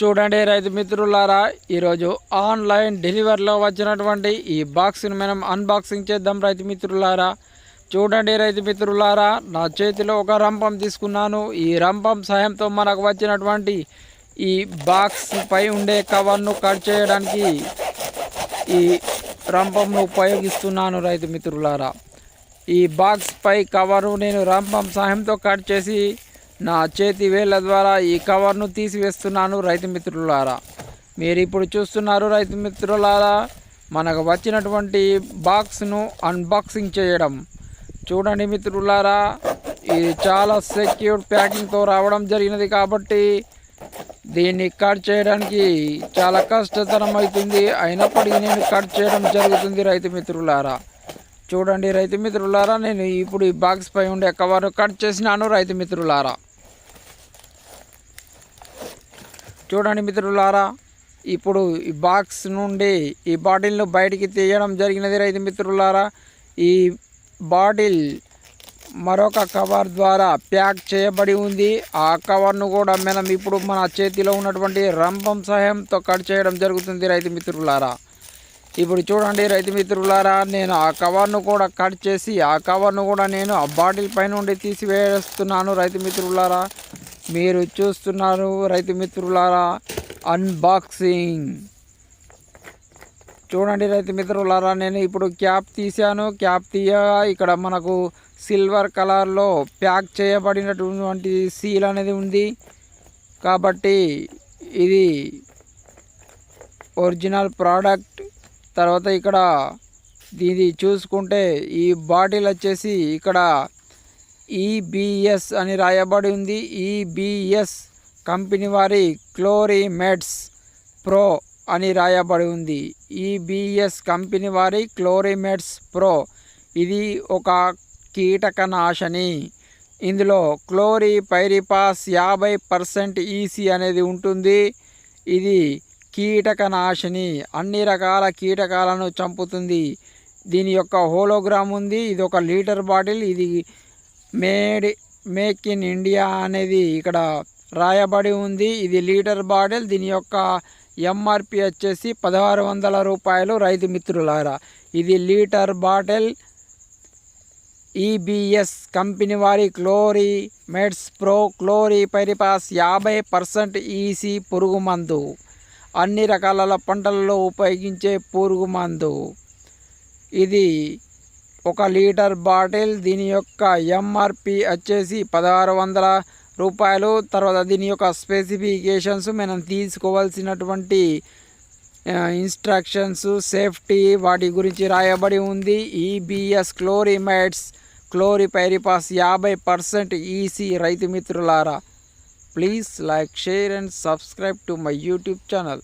చూడండి రైతు మిత్రులారా ఈరోజు ఆన్లైన్ డెలివరీలో వచ్చినటువంటి ఈ బాక్స్ని మనం అన్బాక్సింగ్ చేద్దాం రైతు మిత్రులారా. చూడండి రైతు మిత్రులారా నా చేతిలో ఒక రంపం తీసుకున్నాను. ఈ రంపం సాయంతో మనకు వచ్చినటువంటి ఈ బాక్స్ పై ఉండే కవర్ను కట్ చేయడానికి ఈ రంపంను ఉపయోగిస్తున్నాను రైతు మిత్రులారా. ఈ బాక్స్ పై కవరు నేను రంపం సహాయంతో కట్ చేసి నా చేతి వేళ్ళ ద్వారా ఈ కవర్ను తీసివేస్తున్నాను రైతు మిత్రులారా. మీరు ఇప్పుడు చూస్తున్నారు రైతు మిత్రులారా మనకు వచ్చినటువంటి బాక్స్ను అన్బాక్సింగ్ చేయడం. చూడండి మిత్రులారా ఇది చాలా సెక్యూర్ ప్యాకింగ్తో రావడం జరిగినది కాబట్టి దీన్ని కట్ చేయడానికి చాలా కష్టతరం అవుతుంది అయినప్పటికీ నేను కట్ చేయడం జరుగుతుంది రైతు మిత్రులారా. చూడండి రైతు మిత్రులారా నేను ఇప్పుడు ఈ బాక్స్ పై ఉండే కవర్ కట్ చేసినాను రైతు మిత్రులారా. చూడండి మిత్రులారా ఇప్పుడు ఈ బాక్స్ నుండి ఈ బాటిల్ను బయటికి తీయడం జరిగినది రైతు మిత్రులారా. ఈ బాటిల్ మరొక కవర్ ద్వారా ప్యాక్ చేయబడి ఉంది. ఆ కవర్ను కూడా మనం ఇప్పుడు మన చేతిలో ఉన్నటువంటి రంపం సహాయంతో కట్ చేయడం జరుగుతుంది రైతు మిత్రులారా. ఇప్పుడు చూడండి రైతు మిత్రులారా నేను ఆ కవర్ను కూడా కట్ చేసి ఆ కవర్ను కూడా నేను ఆ బాటిల్ పై నుండి తీసివేస్తున్నాను రైతు మిత్రులారా. మీరు చూస్తున్నారు రైతు మిత్రులారా అన్బాక్సింగ్ చూడండి రైతు మిత్రులారా నేను ఇప్పుడు క్యాప్ తీశాను. క్యాప్ తీయగా ఇక్కడ మనకు సిల్వర్ కలర్లో ప్యాక్ చేయబడినటువంటి సీల్ అనేది ఉంది. కాబట్టి ఇది ఒరిజినల్ ప్రోడక్ట్ తర్వాత ఇక్కడ ఇది చూసుకుంటే ఈ బాటిల్ వచ్చేసి ఇక్కడ ఈబిఎస్ అని రాయబడి ఉంది. ఈబిఎస్ కంపెనీ వారి క్లోరిమెడ్స్ ప్రో అని రాయబడి ఉంది. ఈబిఎస్ కంపెనీ వారి క్లోరిమెడ్స్ ప్రో. ఇది ఒక కీటకనాశని. ఇందులో క్లోరి పైరిపాస్ యాభై పర్సెంట్ ఈసీ అనేది ఉంటుంది. ఇది కీటకనాశిని. అన్ని రకాల కీటకాలను చంపుతుంది. దీని యొక్క హోలోగ్రామ్ ఉంది. ఇది ఒక లీటర్ బాటిల్. ఇది మేడ్ మేక్ ఇన్ ఇండియా అనేది ఇక్కడ రాయబడి ఉంది. ఇది లీటర్ బాటిల్. దీని యొక్క ఎంఆర్పి వచ్చేసి పదహారు వందల రూపాయలు రైతు మిత్రులారా. ఇది లీటర్ బాటిల్. ఈబిఎస్ కంపెనీ వారి క్లోరీ మెడ్స్ ప్రో క్లోరీ పరిపాస్ యాభై పర్సెంట్ ఈసీ పురుగు మందు. అన్ని రకాల పంటలలో ఉపయోగించే పురుగు మందు. ఇది ఒక లీటర్ బాటిల్ దీని యొక్క ఎంఆర్పి వచ్చేసి పదహారు వందల రూపాయలు. తర్వాత దీని యొక్క స్పెసిఫికేషన్స్ మనం తీసుకోవాల్సినటువంటి ఇన్స్ట్రక్షన్స్ సేఫ్టీ వాటి గురించి రాయబడి ఉంది. ఈబిఎస్ క్లోరిమైడ్స్ క్లోరిపైరిపాస్ యాభై పర్సెంట్ ఈసీ రైతు మిత్రులారా please like share and subscribe to my YouTube channel.